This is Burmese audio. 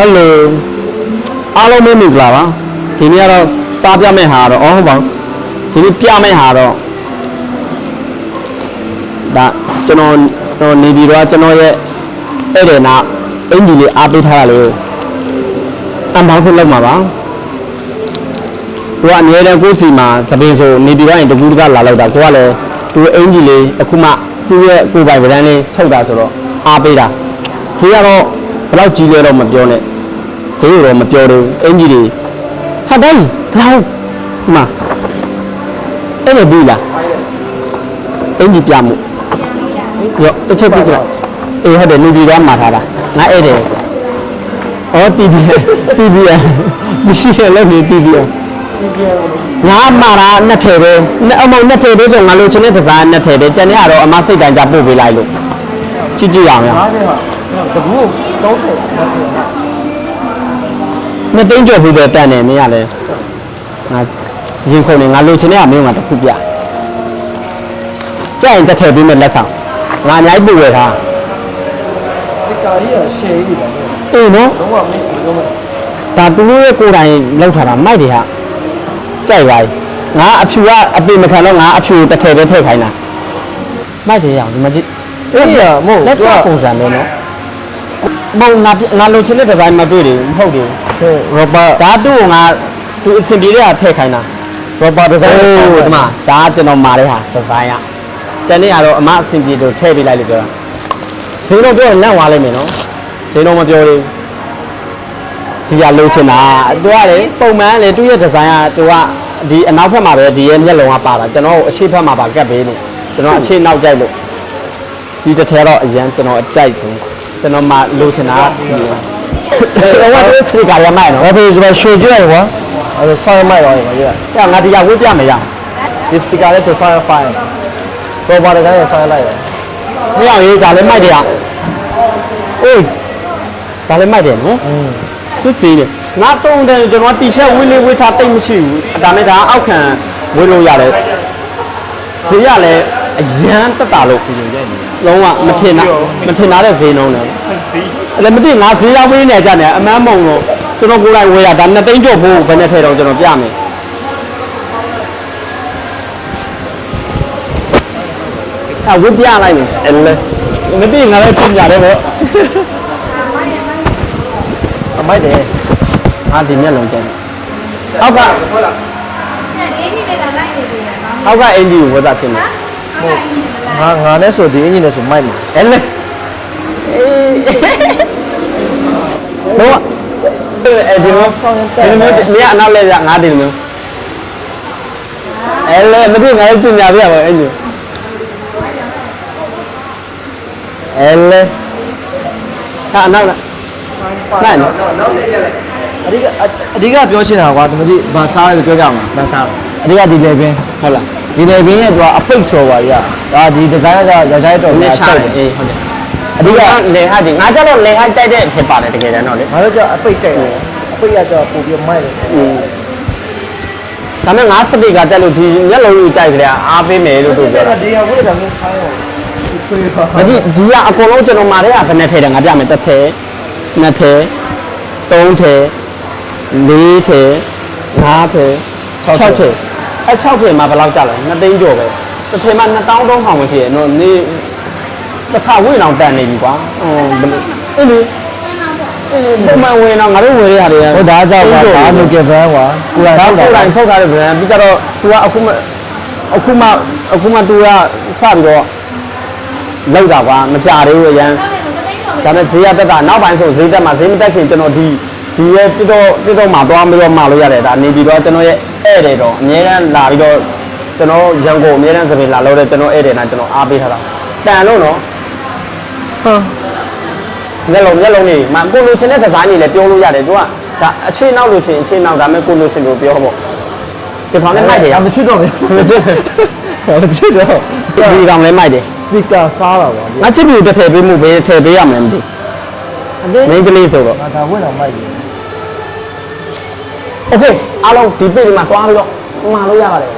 ဟယ်လိုအားလုံးပဲမင်္ဂလာပါဒီနေ့ကတော့စားပြမယ့်ဟာကတော့အော်ဟုတ်ပါဘူးဒီနေ့ပြမယ့်ဟာတော့ဒါကျွန်တော်ကျွန်တော်နေပြီးတော့ကျွန်တော်ရဲ့အဲ့ဒီနာအင်ဂျီလေးအားပေးထားတာလေးကိုအမ်ဘောင်းဖုတ်လောက်မှာပါသူကအမြဲတမ်းကိုယ်စီမှာသပင်ဆိုနေပြီးတော့ရင်တကူးတကလာလောက်တာကိုကလည်းသူအင်ဂျီလေးအခုမှသူ့ရဲ့ကိုယ်ပိုင်ဗရန်လေးထုတ်တာဆိုတော့အားပေးတာဈေးကတော့ဘယ်လောက်ကြီးလဲတော့မပြောနဲ့ ဈေးတော့မပြောတော့အင်ဂျီတွေဟာတိုင်းဘလောက်ဒီမှာအဲ့ဒါပြီလားအင်ဂျီပြမှုရောတစ်ချက်ကြည့်ကြည့်အေးဟုတ်တယ်နေပြီးတော့မှာထားတာငါအဲ့တယ်အော် TV TV ရမရှိရလည်းနေ TV ရငါမှာတာနှစ်ထည်ပဲနှစ်အမုံနှစ်ထည်ပဲဆိုငါလိုချင်တဲ့ဒီဇိုင်းနှစ်ထည်ပဲကျန်တဲ့ကတော့အမစိတ်တန်ကြပို့ပေးလိုက်လို့ကြည့်ကြည့်ရအောင်ရအားဖြင့်ဟာတကူတော့တယ် နှစ်သိန်းကျော်ဘူးပဲတန်တယ်မင်းကလည်းငါရင်ခုန်နေငါလိုချင်တဲ့အမင်းကတစ်ခုပြကြရင်တစ်ထည်ပေးမဲ့လက်ဆောင်ငါအများကြီးပို့ရတာဒီကာကြီးကရှယ်ကြီးတယ်အေးနော်လုံးဝမင်းလုံးဝဒါသူတို့ရဲ့ကိုယ်တိုင်လောက်ထားတာမိုက်တယ်ဟာကြိုက်ပါ යි ငါအဖြူကအပြင်မခံတော့ငါအဖြူတစ်ထည်ပဲထည့်ခိုင်းတာမိုက်တယ်ရအောင်ဒီမှာကြည့်အေးရမို့လက်ချပုံစံပဲနော် မဟုတ်ငါပြငါလိုချင်တဲ့ဒီဇိုင်းမတွေ့တယ်မဟုတ်တယ်ရောဘာဒါသူ့ကိုငါသူအဆင်ပြေတဲ့ဟာထည့်ခိုင်းတာရောဘာဒီဇိုင်းအိုးဒီမှာဒါကကျွန်တော်မာတဲ့ဟာဒီဇိုင်းကတနေ့ကတော့အမအဆင်ပြေလို့ထည့်ပေးလိုက်လို့ပြောတာဈေးတော့ပြောရင်လက်သွားလိုက်မယ်နော်ဈေးတော့မပြောသေးဘူးဒီကလိုချင်တာသူကလေပုံမှန်လေသူ့ရဲ့ဒီဇိုင်းကသူကဒီအနောက်ဘက်မှာပဲဒီရဲ့မျက်လုံးကပါတာကျွန်တော်အရှိဘက်မှာပါကတ်ပေးလို့ကျွန်တော်အရှိနောက်ကြိုက်လို့ဒီတစ်ထဲတော့အရန်ကျွန်တော်အကြိုက်ဆုံး ကျွန်တော်မှလိုချင်တာကဒီဟိုကစပီကာရမိုက်နော်ဘာဖြစ်ဒီမှာရှယ်ကြည့်လိုက်ကွာအဲဆောင်းမိုက်တော့ရပါကြီး။ကငါတရားဝေးပြမယ်ရဒီစပီကာလေးဆိုဆောင်းဖိုင်ရောဘာဒီဇိုင်းဆောင်းလိုက်တယ်။မရအောင်ရေးဒါလည်းမိုက်တယ်ရ။အေးဒါလည်းမိုက်တယ်နော်อืม။စစ်စီးတယ်။ငါတုံးတယ်ကျွန်တော်တီရှပ်ဝေးလေးဝေးထားတိတ်မရှိဘူး။ဒါနဲ့ဒါအောက်ခံဝေးလို့ရတယ်။ဈေးရလည်း အရန်တက်တာလို့လုံးဝမထင်တာမထင်တာတဲ့ဈေးနှုန်းတယ်။အဲ့လည်းမသိငါဈေးရောက်ဝေးနေကြတယ်အမန်းမုံလို့ကျွန်တော်ကိုယ်တိုင်ဝေးရဒါနှစ်သိန်းကျော်ဖို့ဘယ်နဲ့ထဲတော့ကျွန်တော်ပြမယ်။အဝတ်ပြလိုက်မယ်အဲ့လေမသိငါလည်းပြင်ကြတယ်ပေါ့အမိုက်တယ်အာဒီမျက်လုံးကျန်အောက်ကဟုတ်လားဒီနေ့နေတာလိုက်နေတယ်နော်အောက်ကအင်ဂျီကိုဝတ်တာဖြစ်နေဟုတ်ကဲ့ ဒီနေ့မလိုက်ငါငါနဲ့ဆိုဒီအင်ဂျင်နဲ့ဆိုမိုက်မှာအဲ့လေအေးတော့အဲ့ဒီလိုဆောင်းရဒီတဲ့လိုမျိုးနေရအနောက်လဲရငါဒီလိုမျိုးအဲ့လေမသိငါလည်းပြင်ညာပြရပါအင်ဂျီအဲ့လေဟာနောက်လားနိုင်နော်အဓိကအအဓိကပြောချင်တာကွာဒီမကြီးဘာစားလဲပြောကြမှာဘာစားအဓိကဒီလေပင်ဟုတ်လား ဒီလေပင်ရဲ့သူကအပိတ်ဆော်ပါကြီးဒါဒီဒီဇိုင်းကရဆိုင်တော်ဒီများရှာချိုက်တယ်တယ်အေးဟုတ်တယ်အဓိကလေဟာဒီငါကြတော့လေဟာကြိုက်တဲ့အထက်ပါတယ်တကယ်တမ်းတော့လေငါတို့ကအပိတ်ကြိုက်တယ်အပိတ်ရတော့ပို့ပြီးမိုက်တယ်ဒါပေမဲ့ငါစပီကာတက်လို့ဒီမျက်လုံးကြီးကြိုက်ကြတယ်အားပေးမယ်လို့သူပြောတာဒီဟာဝိဒါမျိုးဆိုင်ရောခွေးပါ။မကြည့်ဒီကအကုန်လုံးကျွန်တော်မာတဲ့ကဘယ်နဲ့ထဲတယ်ငါပြမယ်တစ်ထဲနှစ်ထဲသုံးထဲလေးထဲငါးထဲ၆ထဲ အဲ၆ထဲမှာဘယ်လောက်ကြလဲ2သိန်းကျော်ပဲတစ်ထဲမှာ2000တောင်းဆောင်ဝင်ရှိတယ်နော်နေတစ်ခါဝင်အောင်တန်နေပြီကွာဟိုဘယ်လိုအဲ့ဒီအဲ့ဒီပုံမှန်ဝင်တော့ငါတို့ဝင်ရရတယ်ဟိုဒါကြောင့်ကွာဒါမျိုးကဘန်းကွာကိုယ်ဒါတိုင်ပုထုတ်တ်တာတိုင်းထုတ်ထားတဲ့ဗရန်ပြီးတော့ तू ကအခုမှအခုမှအခုမှ तू ကစပြီးတော့လောက်တာကွာမကြသေးဘူးအရန်ဟုတ်တယ်ဆိုတဲ့တိတ်တော့ဒါပေမဲ့ဈေးရတက်တာနောက်ပိုင်းဆိုဈေးတက်မှာဈေးမတက်ခင်ကျွန်တော်ဒီ ဒီရဲ့တစ်တော့တစ်တော့မှာသွားပြီးတော့မှာလို့ရတယ်ဒါနေပြီးတော့ကျွန်တော်ရဲ့ဧည့်တယ်တော့အများအားလာပြီးတော့ကျွန်တော်ရန်ကုန်အများအားစပင်လာလို့တဲ့ကျွန်တော်ဧည့်တယ်နာကျွန်တော်အားပေးထားတာတန်လို့နော်ဟမ်မျက်လုံးမျက်လုံးနေမှာကိုလိုချင်တဲ့ဒီဇိုင်းတွေလည်းပြောလို့ရတယ်သူကဒါအခြေနောက်လိုချင်အခြေနောက်ဒါပေမဲ့ကိုလိုချင်လို့ပြောပေါ့ဒီကောင်လည်းမိုက်တယ်ရမချစ်တော့ဘူးမချစ်မချစ်တော့ဒီကောင်လည်းမိုက်တယ်စတီကာစားတာပါငါချစ်ပြီးတစ်ထည့်ပေးမှုပဲထည့်ပေးရမယ်မသိအမေမင်းကလေးဆိုတော့ငါဒါဝင်တော့မိုက်တယ် โอเคအားလုံးဒီ page မှာတွားပြီးတော့မှာလို့ရပါတယ်